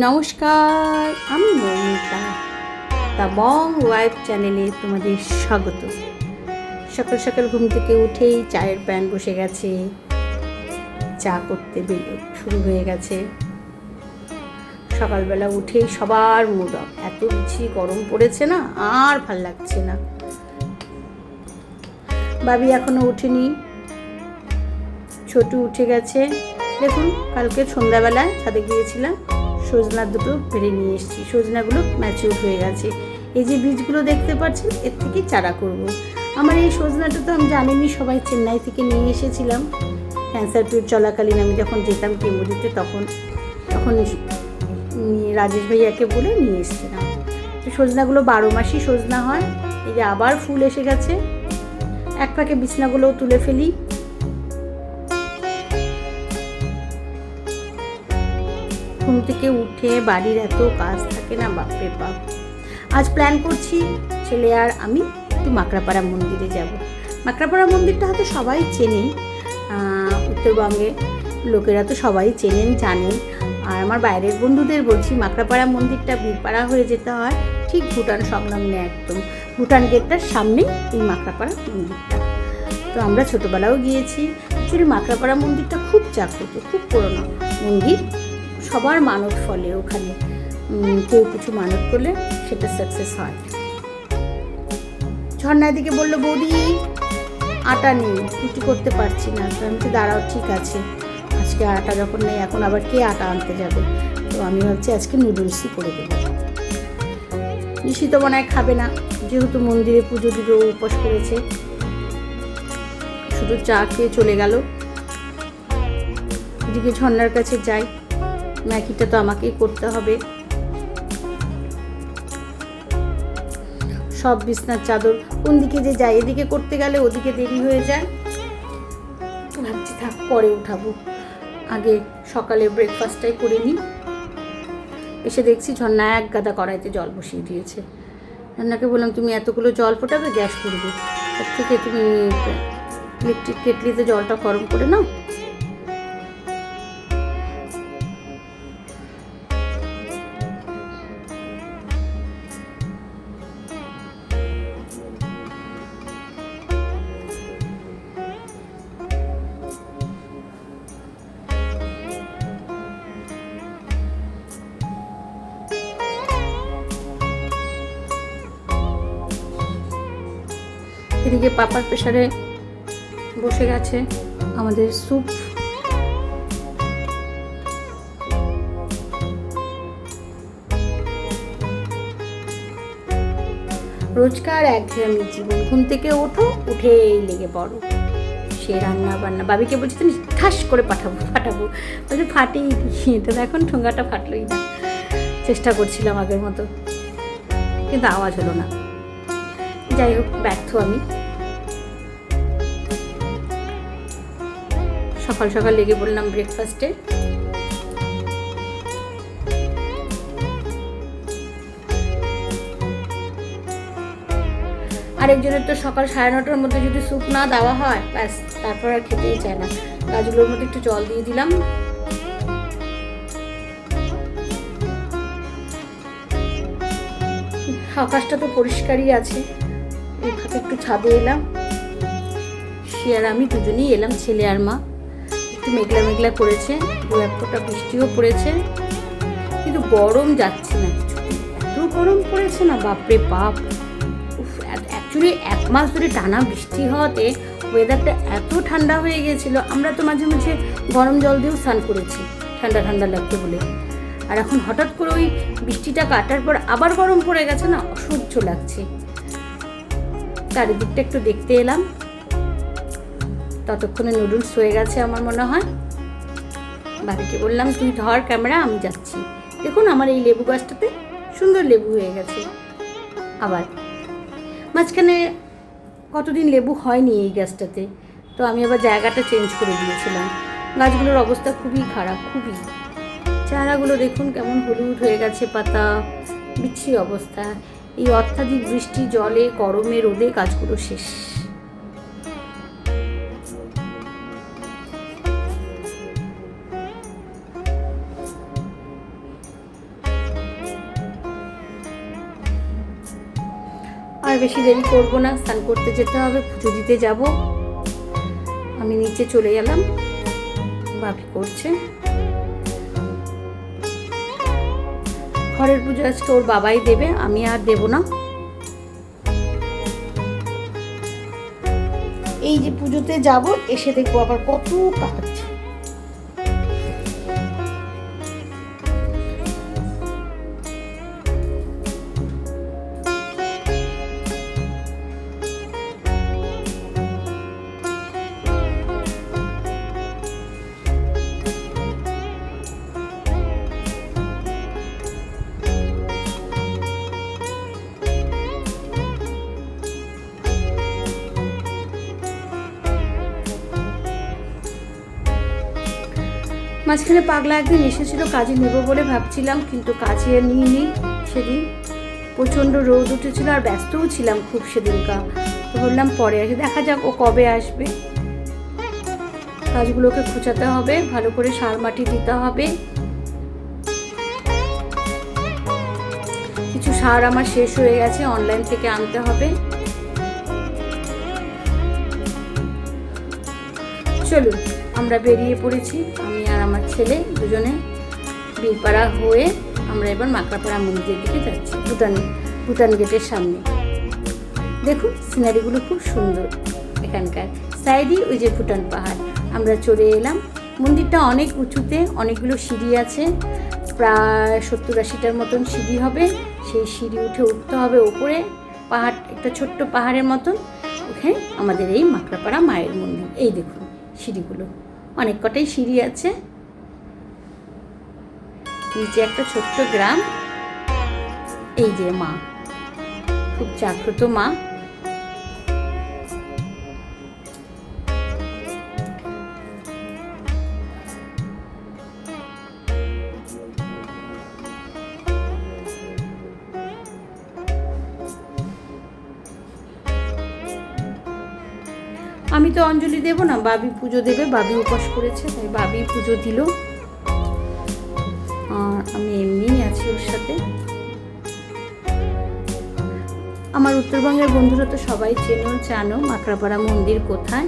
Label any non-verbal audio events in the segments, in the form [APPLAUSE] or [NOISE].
নমস্কার, আমি Moumita, the Bong wife চ্যানেলে তোমাদের স্বাগত। সকাল সকাল ঘুম থেকে উঠেই চায়ের প্যান বসে গেছে। চা করতে শুরু হয়ে গেছে। সকালবেলা উঠেই সবার মুড অফ এত বেশি গরম পড়েছে না, আর ভালো লাগছে না। বাবি এখনও উঠেনি ছোটু উঠে গেছে। দেখুন, কালকে সন্ধ্যাবেলায় ছাদে গিয়েছিলাম। সজনা দুটো পেরে নিয়ে এসেছি। সজনাগুলো ম্যাচিউর হয়ে গেছে। এই যে বীজগুলো দেখতে পাচ্ছেন, এর থেকে চারা করব। আমার এই সজনাটা তো আমি জানিনি, সবাই চেন্নাই থেকে নিয়ে এসেছিলাম। ক্যান্সার পিরিয়ড চলাকালীন আমি যখন যেতাম কেমো দিতে তখন তখন রাজেশ ভাইয়াকে বলে নিয়ে এসেছিলাম। তো সজনাগুলো বারো মাসই সজনা হয়। এই যে আবার ফুল এসে গেছে। এক পাকে বিছনাগুলোও তুলে ফেলি। ঘুম থেকে উঠে বাড়ির এত কাজ থাকে না, বাপরে বাপ। আজ প্ল্যান করছি ছেলে আর আমি একটু মাকড়াপাড়া মন্দিরে যাব। মাকড়াপাড়া মন্দিরটা হয়তো সবাই চেনেন উত্তরবঙ্গে লোকেরা তো সবাই চেনেন, জানেন। আর আমার বাইরের বন্ধুদের বলছি, মাকড়াপাড়া মন্দিরটা বীরপাড়া হয়ে যেতে হয়। ঠিক ভুটান সংলগ্নে একদম। ভুটান গেটটার সামনেই এই মাকড়াপাড়া মন্দিরটা। তো আমরা ছোটোবেলাও গিয়েছি। অ্যাকচুয়ালি মাকড়াপাড়া মন্দিরটা খুব জাগ্রত, খুব পুরনো মন্দির। সবার মানত ফলে ওখানে। কেউ কিছু মানত করলে সেটা সাকসেস হয়। ঝর্ণার দিকে বলল, বৌদি, আটা নেই, কিছু করতে পারছি না। তো আমি দাঁড়াও, ঠিক আছে। আজকে আটা যখন নেই, এখন আবার কে আটা আনতে যাবে? তো আমি ভাবছি, আজকে নুডলসই করে দেবো। নিশি তো মনে খাবে না, যেহেতু মন্দিরে পুজো দিবে উপোস করেছে। শুধু চা খেয়ে চলে গেল। এদিকে ঝর্ণার কাছে যাই। ম্যাগিটা তো আমাকেই করতে হবে। সব বিছনার চাদর কোন দিকে যে যায়, এদিকে করতে গেলে ওদিকে দেরি হয়ে যায়। ভাবছি থাক, পরে উঠাবো। আগে সকালে ব্রেকফাস্টটাই করে নিই। এসে দেখছি ঝর্ণা এক গাদা কড়াইতে জল বসিয়ে দিয়েছে। ঝর্ণাকে বললাম, তুমি এতগুলো জল ফোটাবে, গ্যাস করবে। তার থেকে তুমি, ইলেকট্রিক কেটলিতে জলটা গরম করে নাও। এদিকে পাপার প্রেশারে বসে গেছে আমাদের স্যুপ। রোজকার একঘেয়েমি জীবন, ঘুম থেকে ওঠো, উঠেই লেগে পড়ো। সে রান্না বান্না, বাবিকে বলছি, তুমি ঠাস করে পাঠাবো, ফাটাবো। বলছি ফাটেই তো এখন ঠোঙ্গাটা ফাটলোই না। চেষ্টা করছিলাম আগের মতো, কিন্তু আওয়াজ হলো না। যাই হোক, ব্যর্থ আমি। সকাল সকাল লেগে পড়লাম ব্রেকফাস্টে আরেকজনের তো সকাল সাড়ে নটার মধ্যে যদি স্যুপ না দেওয়া হয়, ব্যাস, তারপর আর খেতেই চায় না। গাছগুলোর মধ্যে একটু জল দিয়ে দিলাম। আকাশটা তো পরিষ্কারই আছে। একটু ছাদে এলাম। সে আর আমি দুজনেই এলাম, ছেলে আর মা। একটু মেঘলা মেঘলা করেছে, দু এক ফোঁটা বৃষ্টিও পড়েছে। কিন্তু গরম যাচ্ছে না। এত গরম পড়েছে না, বাপরে বাপ। অ্যাকচুয়ালি এক মাস ধরে টানা বৃষ্টি হওয়াতে ওয়েদারটা এত ঠান্ডা হয়ে গিয়েছিল। আমরা তো মাঝে মাঝে গরম জল দিয়েও স্নান করেছি, ঠান্ডা ঠান্ডা লাগতো বলে। আর এখন হঠাৎ করে ওই বৃষ্টিটা কাটার পর আবার গরম পড়ে গেছে না, অসহ্য লাগছে। চারিদিকটা একটু দেখতে এলাম। ততক্ষণে নুডলস হয়ে গেছে আমার মনে হয়। বাবিকে বললাম, তুই ধর ক্যামেরা আমি যাচ্ছি। দেখুন আমার এই লেবু গাছটাতে সুন্দর লেবু হয়ে গেছে। আবার মাঝখানে কতদিন লেবু হয়নি এই গাছটাতে, তো আমি আবার জায়গাটা চেঞ্জ করে দিয়েছিলাম। গাছগুলোর অবস্থা খুবই খারাপ, খুবই। চারাগুলো দেখুন কেমন হলুদ হয়ে গেছে, পাতা বিচ্ছিরি অবস্থা। এই অত্যাধিক বৃষ্টি, জলে, গরমে রোদে গাছগুলো শেষ। আর বেশি দেরি করব না। স্নান করতে যেতে হবে, পুজো দিতে যাব। আমি নিচে চলে গেলাম। ভাবি করছে। ঘরের পুজো আজকে ওর বাবাই দেবে, আমি আর দেব না। এই যে পুজোতে যাব, এসে দেখব আবার কত কাজ। মাঝখানে পাগলা একদিন এসেছিল, কাজে নেব বলে ভাবছিলাম, কিন্তু কাজে নিইনি সেদিন। প্রচণ্ড রোদ উঠেছিল আর ব্যস্তও ছিলাম খুব সেদিনকা তো বললাম পরে আসে, দেখা যাক ও কবে আসবে। কাজগুলোকে খুঁচাতে হবে, ভালো করে সার মাটি দিতে হবে। কিছু সার আমার শেষ হয়ে গেছে, অনলাইন থেকে আনতে হবে। চলুন, আমরা বেরিয়ে পড়েছি। আমি আমার ছেলে দুজনে বীরপাড়া হয়ে আমরা এবার মাকড়াপাড়া মন্দিরের দিকে যাচ্ছি, ভুটান ভুটান গেটের সামনে। দেখুন সিনারিগুলো খুব সুন্দর এখানকার। সাইডই ওই যে ভুটান পাহাড়। আমরা চলে এলাম। মন্দিরটা অনেক উঁচুতে, অনেকগুলো সিঁড়ি আছে। প্রায় সত্তর আশিটার মতন সিঁড়ি হবে। সেই সিঁড়ি উঠে উঠতে হবে ওপরে। পাহাড়, একটা ছোট্ট পাহাড়ের মতন। ওখানে আমাদের এই মাকড়াপাড়া মায়ের মন্দির। এই দেখুন সিঁড়িগুলো। অনেক কটাই সিঁড়ি আছে। নিচে একটা ছোট্ট গ্রাম। এই যে মা, খুব জাগ্রত মা। আমি তো অঞ্জলি দেব না, বাবি পুজো দেবে, বাবি উপাস করেছে, তাই বাবি পুজো দিল। আমি এমনিই আছি ওর সাথে। আমার উত্তরবঙ্গের বন্ধুরা তো সবাই চেনো, জানো, মাকড়াপাড়া মন্দির কোথায়?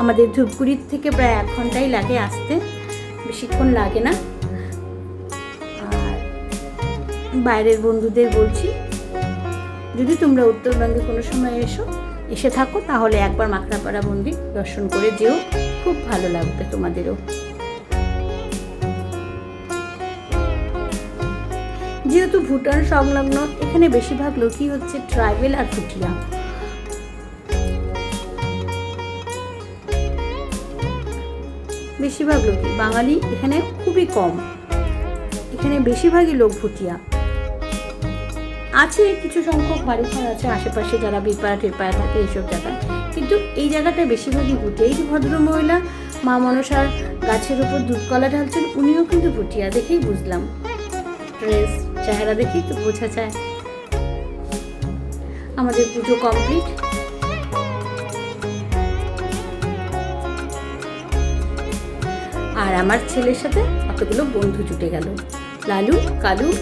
আমাদের ধূপগুড়ির থেকে প্রায় এক ঘন্টাই লাগে আসতে, বেশিক্ষণ লাগে না। আর বাইরের বন্ধুদের বলছি, যদি তোমরা উত্তরবঙ্গে কোনো সময় এসো, এসে থাকো, তাহলে একবার মাকড়াপাড়া মন্দির দর্শন করে যেও, খুব ভালো লাগবে তোমাদেরও। যেহেতু ভুটান সংলগ্ন, এখানে বেশিরভাগ লোকই হচ্ছে ট্রাইবেল আর ভুটিয়া বেশিরভাগ লোকই বাঙালি, এখানে খুবই কম। এখানে বেশিরভাগই লোক ভুটিয়া। আছে কিছু সংখ্যক বাড়িঘর আছে, আশেপাশে যারা বিপাড়া টিপাড়া থাকে, এইসব জায়গায়। কিন্তু এই জায়গাটা বেশিরভাগই ভুটিয়া এই যে ভদ্রমহিলা মা মনসার গাছের উপর দুধ কলা ঢালছেন, উনিও কিন্তু ভুটিয়া, দেখেই বুঝলাম। ড্রেস চেহারা দেখি তো বোঝা যায়। আমাদের পুজো কমপ্লিট। আর আমার ছেলের সাথে কতগুলো বন্ধু জুটে গেল। লালু, কালু।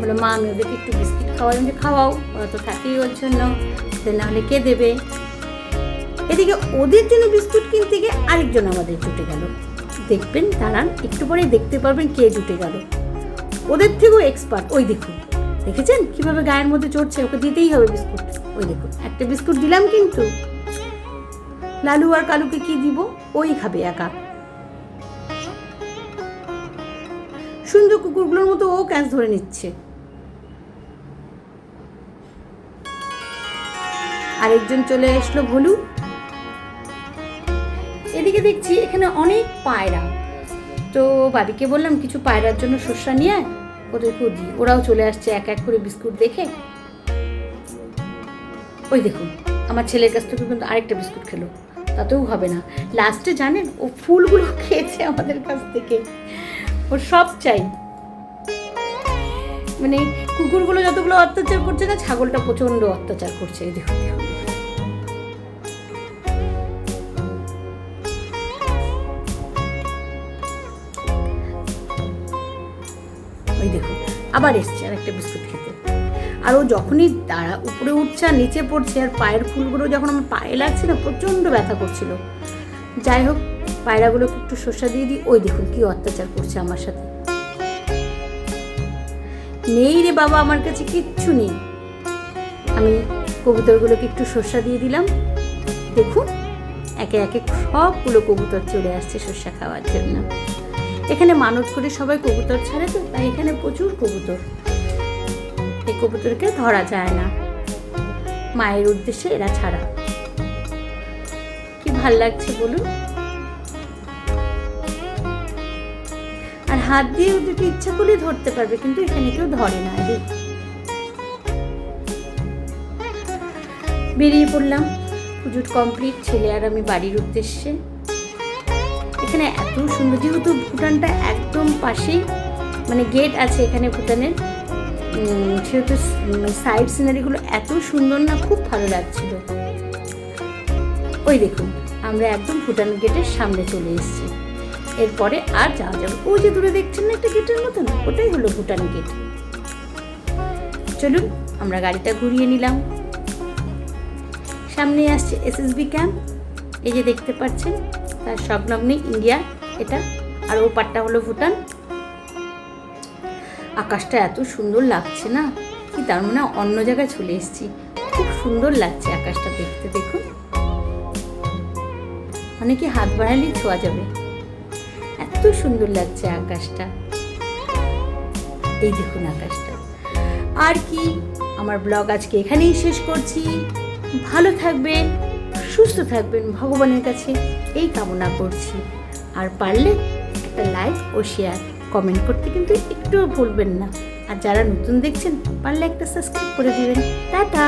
বলে মা, আমি ওদেরকে একটু বিস্কিট খাওয়াই যে খাওয়াও। ওরা তো থাকেই ওর জন্য। না হলে কে দেবে? এদিকে ওদের জন্য বিস্কুট কিনতে গিয়ে আরেকজন আমাদের জুটে গেল। দেখবেন দাঁড়ান, একটু পরেই দেখতে পারবেন কে জুটে গেল। ওদের থেকেও এক্সপার্ট ওই দেখুন। দেখেছেন? কীভাবে গায়ের মধ্যে চড়ছে? ওকে দিতেই হবে বিস্কুট। ওই দেখুন, একটা বিস্কুট দিলাম কিন্তু। লালু আর কালুকে কি দিব? ওই খাবে একা। সুন্দর কুকুরগুলোর মতো ও ক্যাচ ধরে নিচ্ছে। আরেকজন চলে আসলো ভলু। এদিকে দেখছি এখানে অনেক পায়রা। তো বাবিকে বললাম, কিছু পায়রার জন্য শস্যা নিয়ে আয় ওদেরকেও দিই ওরাও চলে আসছে এক এক করে বিস্কুট দেখে। ওই দেখুন, আমার ছেলের কাছ থেকে কিন্তু আরেকটা বিস্কুট খেলো, তাতেও হবে না। লাস্টে জানেন, ও ফুলগুলো [LAUGHS] খেয়েছে আমাদের কাছ থেকে। ওর সব চাই। মানে কুকুরগুলো যতগুলো অত্যাচার করছে না ছাগলটা প্রচণ্ড অত্যাচার করছে। এই দেখুন। আবার এসছে আর একটা বিস্কুট খেতে। আর ও যখনই দাঁড়া, উপরে উঠছে আর নিচে পড়ছে আর পায়ের ফুলগুলো যখন আমার পায়ে লাগছে না প্রচণ্ড ব্যথা করছিল। যাই হোক, পায়রাগুলোকে একটু শসা দিয়ে দিই। ওই দেখুন কি অত্যাচার করছে আমার সাথে। নেই রে বাবা, আমার কাছে কিচ্ছু নেই। আমি কবুতরগুলোকে একটু শসা দিয়ে দিলাম। দেখুন, একে একে সবগুলো কবুতর চলে আসছে শস্যা খাওয়ার জন্য। এখানে মানত করে সবাই কবুতর ছাড়ে তো, তাই এখানে প্রচুর কবুতর। এই কবুতরকে ধরা যায় না। মায়ের উদ্দেশ্যে এরা ছাড়া। কি ভালো লাগছে বলুন? আর হাত দিয়ে ওদেরকে ইচ্ছা করলে ধরতে পারবে, কিন্তু এখানে কেউ ধরে না, এদের। বেরিয়ে পড়লাম। পুজোর কমপ্লিট ছেলে আর আমি বাড়ির উদ্দেশ্যে। এখানে এত সুন্দর, যেহেতু ভুটানটা একদম পাশেই মানে গেট আছে এখানে ভুটানের সেহেতু সাইড সিনারিগুলো এত সুন্দর না, খুব ভালো লাগছিল। ওই দেখুন, আমরা একদম ভুটান গেটের সামনে চলে এসেছি। এরপরে আর যাওয়া যাবে ওই যে দূরে দেখছেন না একটা গেটের মতন? ওটাই হলো ভুটান গেট চলুন, আমরা গাড়িটা ঘুরিয়ে নিলাম। সামনে আসছে এসএসবি ক্যাম্প এই যে দেখতে পাচ্ছেন তার সংলগ্নে ইন্ডিয়া, এটা। আর ও পাটটা হলো ভুটান। আকাশটা এত সুন্দর লাগছে না? কি তার মানে অন্য জায়গায় চলে এসেছি। খুব সুন্দর লাগছে আকাশটা দেখতে, দেখুন। অনেকে হাত বাড়ালেই ছোঁয়া যাবে। এত সুন্দর লাগছে আকাশটা। এই দেখুন আকাশটা। আর কি, আমার ব্লগ আজকে এখানেই শেষ করছি। ভালো থাকবেন, সুস্থ থাকবেন ভগবানের কাছে। এই কামনা করছি। আর পারলে একটা লাইক ও শেয়ার কমেন্ট করতে কিন্তু একটুও ভুলবেন না। আর যারা নতুন দেখছেন, পারলে একটা সাবস্ক্রাইব করে দিবেন। টাটা!